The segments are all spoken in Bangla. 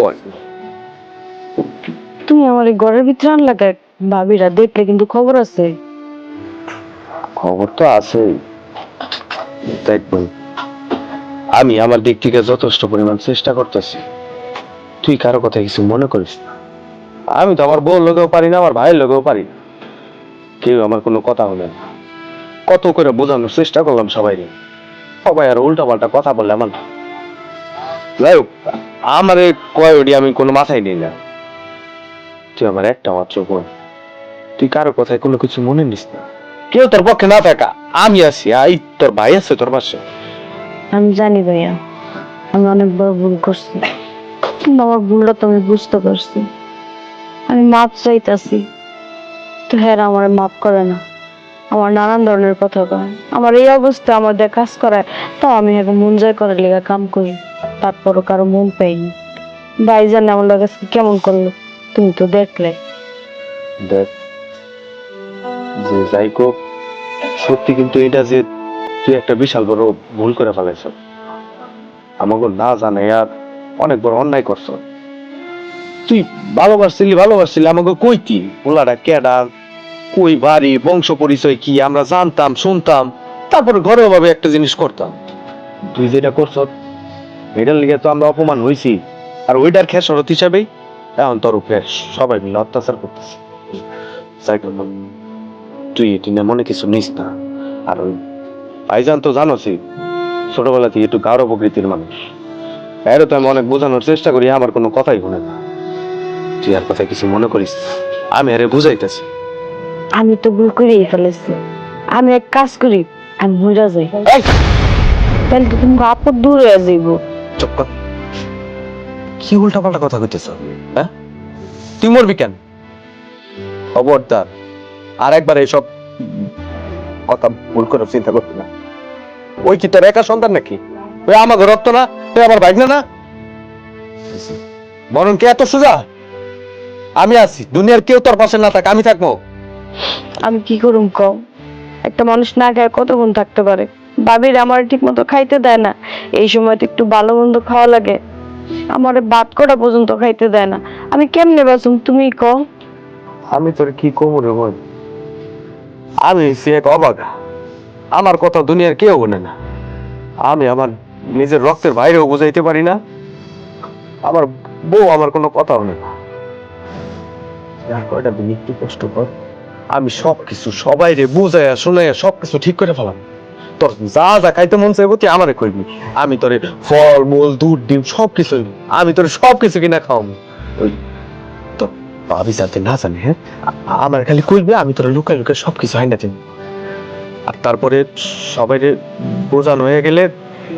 বল। তুমি আমার এই ঘরের ভিতরে আনলা কে? ভাবিরা দেখলে কিন্তু খবর আছে। খবর তো আছে দেখবই আমি আমার দিক থেকে যথেষ্ট পরিমাণ চেষ্টা করতেছি। তুই কারও কথা কিছু মনে করিস না। আমি তো আমার বউর লোকেও পারি না আমার ভাইয়ের লোকেও পারি না। কেউ আমার কোনো কথা হলে না। কত করে বোঝানোর চেষ্টা করলাম সবাই সবাই আর উল্টা পাল্টা কথা বললে আমার যাই হোক আমার কয় ওডি, আমি কোনো মাথায় নিই না। তুই আমার একটা মাত্র বোন। তুই কারও কথায় কোনো কিছু মনে নিস না। কেউ তোর পক্ষে না থাকা। আমি আছি, আই, তোর ভাই আছে তোর পাশে। আমি জানি ভাইয়া, আমি অনেক বড় ভুল করছি। আমার ভুলটা তো আমি বুঝতে পারছি। আমি মাপ চাইতাছি। তো হ্যাঁ আমার মাপ করে না। আমার নানান ধরনের কথা কয়। আমার এই অবস্থা আমাদের কাজ করায়, তাও আমি এখন মন জয় করার লেগে কাম করি। তারপরও কারও মন পাইনি ভাই জানে আমার লাগে কেমন করল, তুমি তো দেখলে। দেখ, যে যাই হোক সত্যি কিন্তু এটা যে তুই একটা বিশাল বড় ভুল করে ফেলেছ আমাকে না জানে আর অনেক বড় অন্যায় করছ। তুই ভালোবাসছিলি ভালোবাসছিলি আমাকে কই কইতি ওলাটা কেডা, কই বাড়ি, বংশ পরিচয় কি, আমরা জানতাম, শুনতাম, তারপরে ঘরেও ভাবে একটা জিনিস করতাম। তুই যেটা করছ এটার লিগে তো আমরা অপমান হইছি। আর ওইটার খেসরত হিসাবেই এখন তোর উপরে সবাই মিলে অত্যাচার করতেছে। তুই এটি না মনে কিছু নিস না। আর ওই ভাইজান তো জানোসই ছোটবেলা থেকে একটু গাঢ় প্রকৃতির মানুষ। এরও তো আমি অনেক বোঝানোর চেষ্টা করি আমার কোনো কথাই শুনে না। তুই আর কথা কিছু মনে করিস? আমি আরে বুঝাইতেছি। আমি তো ভুল করেই ফেলেছি। আমি এক কাজ করি আমি মরে যাই। তাহলে তো তুমি আপদ দূর যাইব। চুপ কথা কইতেছ? হ্যাঁ? তুই মরবি কেন? খবরদার। আর একবার এইসব কথা ভুল করে চিন্তা করবি না। ওই কি তোর একা সন্তান নাকি? ওই আমার রক্ত না? তুই আমার ভাগনা না? বরং কে এত সোজা? আমি আছি, দুনিয়ার কেউ তোর পাশে না থাক, আমি থাকব। আমি কি করুম কম একটা মানুষ না খায় কতক্ষণ থাকতে পারে? বাবির আমার ঠিক মতো খাইতে দেয় না। এই সময় তো একটু ভালো মন্দ খাওয়া লাগে। আমার ভাত করা পর্যন্ত খাইতে দেয় না। আমি কেমনে বাঁচুম, তুমি কও। আমি তোর কি কমু রে বোন? আমি সে এক অবাগা। আমার কথা দুনিয়ার কেউ বলে না। আমি আমার নিজের রক্তের বাইরেও বুঝাইতে পারি না। আমার বউ আমার কোনো কথা বলে না। কয়টা একটু কষ্ট কর। আমি সব কিছু সবাই রে বুঝাইয়া শোনাইয়া সব কিছু ঠিক করে ফেলাম। তোর যা যা খাইতে মন চাইব তুই আমারে কইবি। আমি তোরে ফল, মূল, দুধ, ডিম সব কিছু আমি তোরে সব কিছু কিনা খাওয়াবো। তোর ভাবি যাতে না জানে হ্যাঁ? আমার খালি কইবে, আমি তোরা লুকাই লুকাই সব কিছু হাইনা দিন আর তারপরে সবাই বোঝানো হয়ে গেলে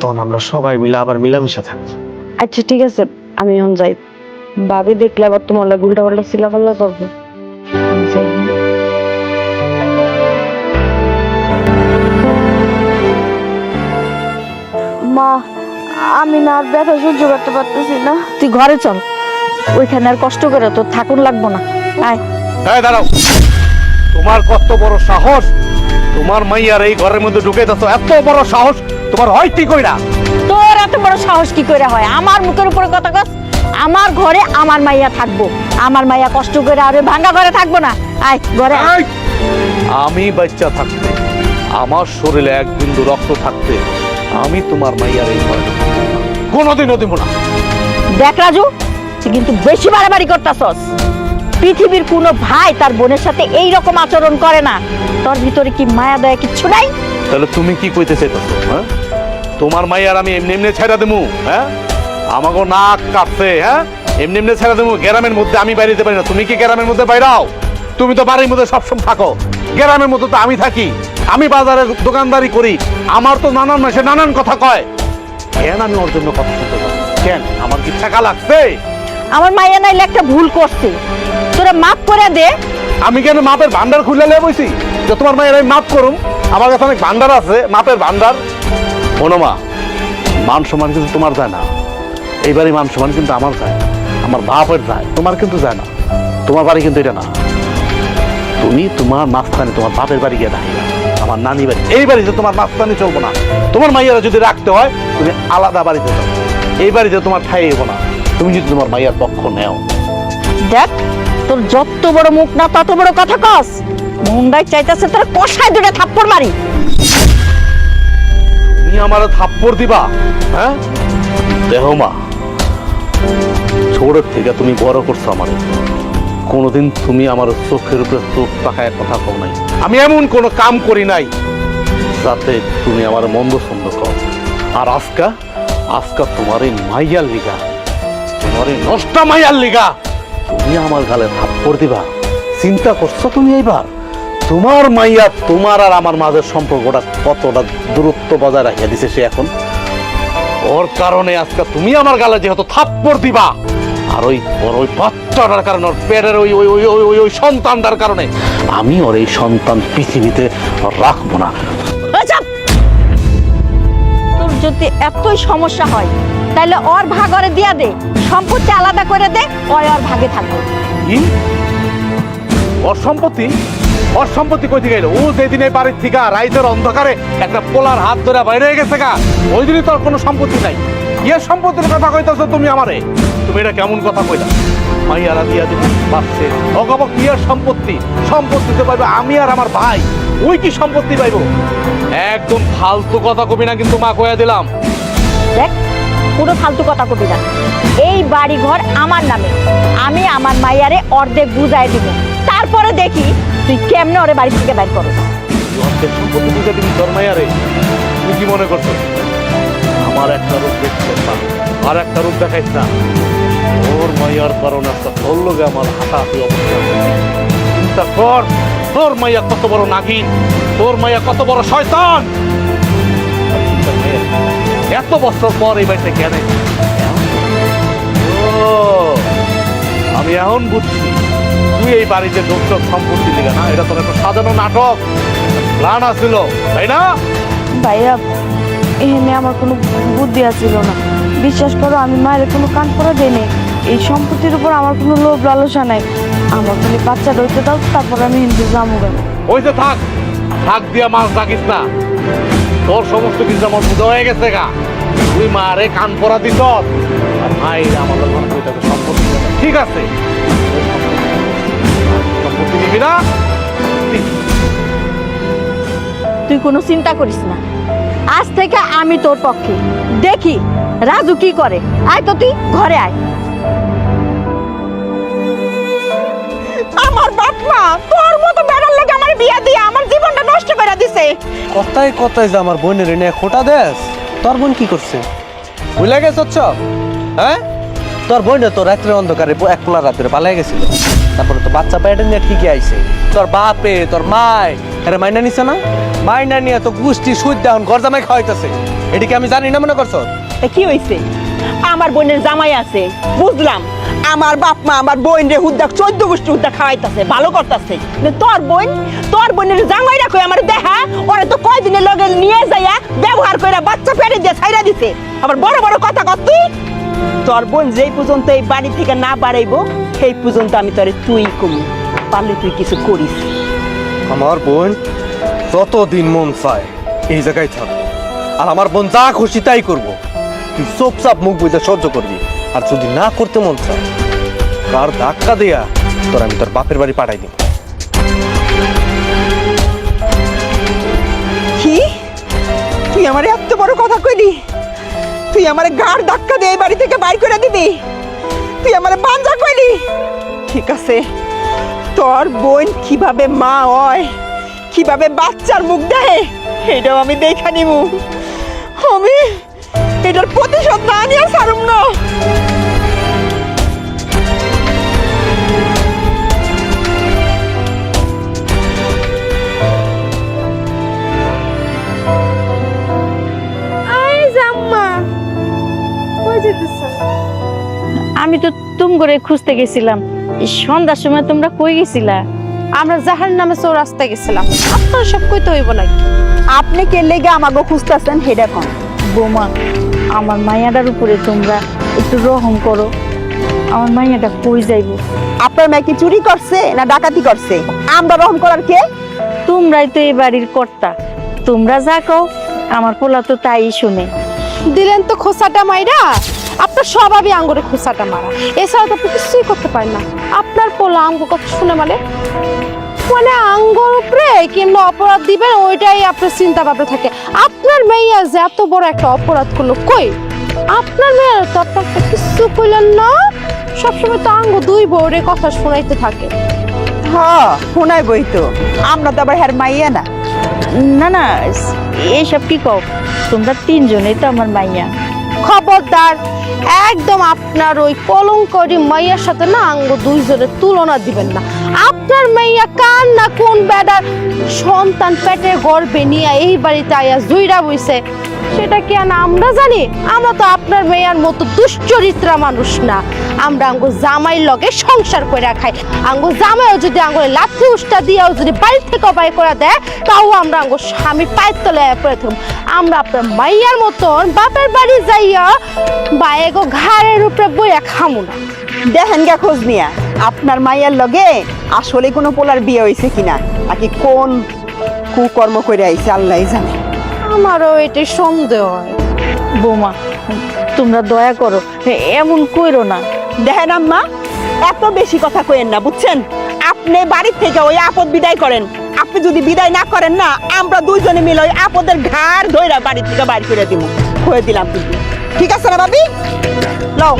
তখন আমরা সবাই মিলে আবার মিলামিশা থাকব। আচ্ছা ঠিক আছে, আমি এখন যাই। ভাবি দেখলে আবার তোমার উল্টা পাল্টা সিলা করব। মা আমি না আর ব্যথা সহ্য করতে পারতেছি না। তুই ঘরে চল ওইখানে আর কষ্ট করে তো থাকুন লাগবো না। আয়। হ্যাঁ দাঁড়াও। তোমার কত বড় সাহস? তোমার মাইয়ার এই ঘরের মধ্যে ঢুকে যাচ্ছ এত বড় সাহস? তোমার হয় কি কইরা? তোর এত বড় সাহস কি করে হয়? আমার মুখের উপরে কথা কস আমার ঘরে আমার মাইয়া থাকব। আমার মাইয়া কষ্ট করে আর ওই ভাঙ্গা ঘরে থাকব না। আয় ঘরে আয়। আমি বাচ্চা থাকতে আমার শরীরে এক বিন্দু রক্ত থাকতে আমি তোমার মাইয়ার এই ঘরে। কোনোদিনও দিব না। দেখ রাজু তুই কিন্তু বেশি বাড়াবাড়ি করতাছস। পৃথিবীর কোনো ভাই তার বোনের সাথে এই রকম আচরণ করে না। তোর ভিতরে কি মায়া দয়া কিচ্ছু নাই? তাহলে তুমি কি কইতে চাইতেছো হ্যাঁ? তোমার মাইয়ার আমি এমনি এমনি ছেড়ে দেবো হ্যাঁ? আমাকে নাক কাটছে হ্যাঁ? এমনি এমনি ছেড়ে দেবো গ্রামের মধ্যে আমি বাইরে যেতে পারি না। তুমি কি গ্রামের মধ্যে বাইরাও? তুমি তো বাড়ির মধ্যে সবসময় থাকো। গ্রামের মধ্যে তো আমি থাকি। আমি বাজারে দোকানদারি করি আমার তো নানান মাসে নানান কথা কয়। কেন আমি ওর জন্য কথা শুনতে পারি? কেন? আমার কি টাকা লাগছে আমার মাইয়া নাইলে একটা ভুল করছে। তোরা মাফ করে দে। আমি কেন মাপের ভান্ডার খুলে নিয়ে বইছি? যে তোমার মায়ের আমি মাপ করুম। আমার কাছে অনেক ভান্ডার আছে মাপের ভান্ডার শোনো মা মান সম্মান কিন্তু তোমার যায় না। এইবারই মান সম্মান কিন্তু আমার যায়। আমার বাপের যায় তোমার কিন্তু যায় না। তোমার বাড়ি কিন্তু এটা না। তুমি তোমার মাঝখানে তোমার বাপের বাড়ি গিয়ে দাঁড়িয়ে আমার নানি বাড়ি এই বাড়িতে তোমার মাঝখানে চলবো না। তোমার মাইয়ারা যদি রাখতে হয় তুমি আলাদা বাড়িতে যাও। এই বাড়িতে তোমার ঠাই হব না। তুমি যদি তোমার মাইয়ার পক্ষ নেও। দেখ তোর যত বড় মুখ না তত বড় কথা কস। মুন্ডাই চাইতেছে তোর কষায় দুটো থাপ্পড় মারি। তুমি আমার থাপ্পড় দিবা হ্যাঁ? দেহ মা ছোটের থেকে তুমি বড় করছ আমার। কোনোদিন তুমি আমার চোখের উপরে চোখ তাকায় কথা কও নাই। আমি এমন কোনো কাম করি নাই। যাতে তুমি আমার মন্দ সন্দ কর। আর আজকা আজকা তোমার এই মাইয়ার লিগা। তোমার এই নষ্ট মাইয়ার লিগা। তুমি আমার গালে থাপ্পড় দিবা। চিন্তা করছ তুমি এইবার? তোমার মাইয়া তোমার আর আমার মাঝের সম্পর্কটা কতটা দূরত্ব বজায় রাখিয়া দিছে সে এখন? ওর কারণে আজকে তুমি আমার গালে যেহেতু থাপ্পড় দিবা আর ওই ওর ওই বাচ্চাটার কারণে ওর পেটের ওই ওই ওই ওই ওই ওই সন্তানটার কারণে। আমি ওর এই সন্তান পৃথিবীতে রাখব না। তোর যদি এতই সমস্যা হয় তাহলে ওর ভাগ ওরে দিয়া দে। সম্পত্তি আলাদা করে দে ওই ওর ভাগে থাকবে। কি? ওর সম্পত্তি? ওর সম্পত্তি কই থেকে এলো? ও যেদিন এই বাড়ির থেকে রাইতের অন্ধকারে একটা পোলার হাত ধরে বাইরে গেছে গা। ওই দিনই তোর কোনো সম্পত্তি নাই। ইয়ে সম্পত্তির কথা কইতাছো তুমি আমারে? তুমি এটা কেমন কথা কইলা? মাইয়ারা দিয়া দিবি বাচ্চে অগবক বিয়ের সম্পত্তি সম্পত্তি তো পাইবে আমি আর আমার ভাই। ওই কি সম্পত্তি পাইবো? একদম ফালতু কথা কবি না কিন্তু মা কইয়া দিলাম। দেখ পুরো ফালতু কথা কবি না। এই বাড়ি ঘর আমার নামে। আমি আমার মাইয়ারে অর্ধেক বুঝাই দিব। তারপরে দেখি তুই কেমনে ওরে বাড়ি থেকে বাইর করো অর্ধেক সম্পত্তি বুঝে দিবি তোর মাইয়ারে? তুমি কি মনে করছ আমার একটা রূপ দেখছিস আর একটা রূপ দেখাইছ না। তোর মাইয়ার কারণে একটা তোর লোকে আমার হাঁটাহাঁটি অবস্থা চিন্তা কর, তোর মাইয়া কত বড় নাগিন, তোর মাইয়া কত বড় শয়তান। এত বছর পর এই বাড়িতে কেন আমি এখন বুঝছি, তুই এই বাড়িতে ঢুকছ সম্পত্তি দিলে না, এটা তোর একটা সাজানো নাটক, প্ল্যান আছিল, তাই না? ভাইয়া, এখানে আমার কোনো বুদ্ধি আছিল না। বিশ্বাস করো, আমি মায়ের কোনো কান করে দেয়নি এই সম্পত্তির উপর আমার কোনো লোভ লালসা নাই। আমার খালি বাচ্চা রইতে দাও তারপর আমি হিন্দু যাব কেন? ওই যে থাক থাক দিয়া মাছ ডাকিস না। তোর সমস্ত কিছু আমার বুঝা হয়ে গেছে গা। তুই মারে কান পরা দিস। আর মায়ের আমার লোক সম্পত্তি। ঠিক আছে। সম্পত্তি নিবি না? তুই কোনো চিন্তা করিস না। আজ থেকে আমি তোর পক্ষে। দেখি রাজু কি করে? আয় তো তুই ঘরে আয়। আমার বাপ মা তোর মতো বেড়ার লেগে আমার বিয়া দিয়ে আমার জীবনটা নষ্ট করে দিছে। কথায় কথায় যে আমার বোনের এনে খোটা দেস তোর বোন কি করছে? ভুলে গেছ হ্যাঁ? তোর বোনে তো রাত্রে অন্ধকারে এক পোলা রাত্রে পালাই গেছিল। তারপরে তো বাচ্চা পেটে নিয়ে ঠিকই আইছে। তোর বাপে তোর মায় আরে মাইনা নিছে না? মাইনা নিয়ে তো গুষ্টি সুদ দেন ঘর জামাই খাওয়াইতেছে। এটিকে আমি জানি না মনে করছ? এ কি হইছে? আমার বোনের জামাই আছে বুঝলাম। আমার বাপ মা আমার বোন রে হুদ্দা, চোদ্দ গোষ্ঠী হুদ্দা খাওয়াইতাছে, ভালো করতাছে। তোর বোন, তোর বোনের জামাই রাখো, আমার দেখা ওরে তো কয়দিনের লগে নিয়ে যাইয়া ব্যবহার করে বাচ্চা ফেরে দিয়ে ছাইরা দিছে। আবার বড় বড় কথা কর তুই। তোর বোন যেই পর্যন্ত এই বাড়ি থেকে না বাড়াইবো, সেই পর্যন্ত আমি তোরে তুই কমি। পারলে তুই কিছু করিস। আমার বোন যতদিন মন চায় এই জায়গায় থাকব আর আমার বোন যা খুশি তাই করব। তুই চুপচাপ মুখ বুঝে সহ্য করবি। আর যদি না করতে মন চায়, কার ধাক্কা দেয়া তোর আমি তোর বাপের বাড়ি পাঠাই দিব কি? তুই আমার এত বড় কথা কইলি? তুই আমার গাড় ধাক্কা দিয়ে এই বাড়ি থেকে বাইর করে দিবি? তুই আমার বাঞ্জা কইলি? ঠিক আছে, তোর বোন কীভাবে মা হয়, কীভাবে বাচ্চার মুখ দেয় এটাও আমি দেখা নিব। আমি এটার প্রতিশোধ করে খুঁজতে গেছিলাম। সন্ধ্যার সময় তোমরা কই গেছিলা? আমরা জাহার নামে চৌ রাস্তায় গেছিলাম। আপনার সব কইতে হইব নাকি? আপনি কে লেগে আমাকে খুঁজতেছেন সেটা কন বোমা আমার মায়াটার উপরে তোমরা একটু রহম করো। আমার মাইয়াটা কই যাইবো? আপনার মেয়ে কি চুরি করছে না ডাকাতি করছে? আমরা রহম করার কে? তোমরাই তো এই বাড়ির কর্তা। তোমরা যা কও আমার পোলা তো তাই শুনে। দিলেন তো খোসাটা মাইরা? আপনার স্বভাবই আঙ্গুরে খুসাটা মারা। এছাড়া তো আপনি কিছুই করতে পারেন না। আপনার পোলা আঙ্গুর কথা শুনে মানে? মানে আঙ্গুর উপরে কেমন অপরাধ দিবেন ওইটাই আপনার চিন্তা ভাবনা থাকে। আপনার মেয়ে যে এত বড় একটা অপরাধ করল কই? আপনার মেয়ের তো আপনার কিছু কইলেন না। সবসময় তো আঙ্গ দুই বউরে কথা শোনাইতে থাকে। হ শোনাই বই তো। আমরা তো আবার হ্যার মাইয়া না। না না এইসব কি কও? তোমরা তিনজনেই তো আমার মাইয়া। খবরদার, একদম আপনার ওই কলঙ্করি মাইয়ার সাথে না আঙ্গ দুইজনের তুলনা দিবেন না। আপনার মাইয়া কান না কোন বেডার সন্তান পেটে গর্ভে নিয়ে এই বাড়িতে আইয়া জুইরা বইছে, সেটা কি না আমরা জানি? আমরা তো আপনার মেয়ার মতো দুশ্চরিত্রা মানুষ না। আমরা আঙ্গু জামাই লগে সংসার করে খাই। আঙ্গু জামাইও যদি আঙ্গুলে লাথি উষ্টা দিয়েও যদি বাড়ি থেকে বাই করে দেয়, তাও আমরা আঙ্গু স্বামী পায়ের তলে পড়ে থাকব আমরা আপনার মাইয়ার মতন বাপের বাড়ি যাইয়া বায়েগো ঘাড়ের উপরে বইয়া খামু না। দেখেন গা খোঁজ নিয়া আপনার মাইয়ার লগে আসলে কোনো পোলার বিয়ে হয়েছে কিনা নাকি কোন কুকর্ম করে আইছে আল্লাহ জানে। আমারও এটাই সন্দেহ হয়। বৌমা তোমরা দয়া করো এমন কইরো না। দেখেন আম্মা এত বেশি কথা কইেন না বুঝছেন? আপনি বাড়ির থেকে ওই আপদ বিদায় করেন। আপনি যদি বিদায় না করেন না, আমরা দুইজনে মিলে ওই আপদের ঘাড় ধইরা বাড়ি থেকে বাড়ি করে দিব হয়ে দিলাম ঠিক আছে না ভাবি? লও।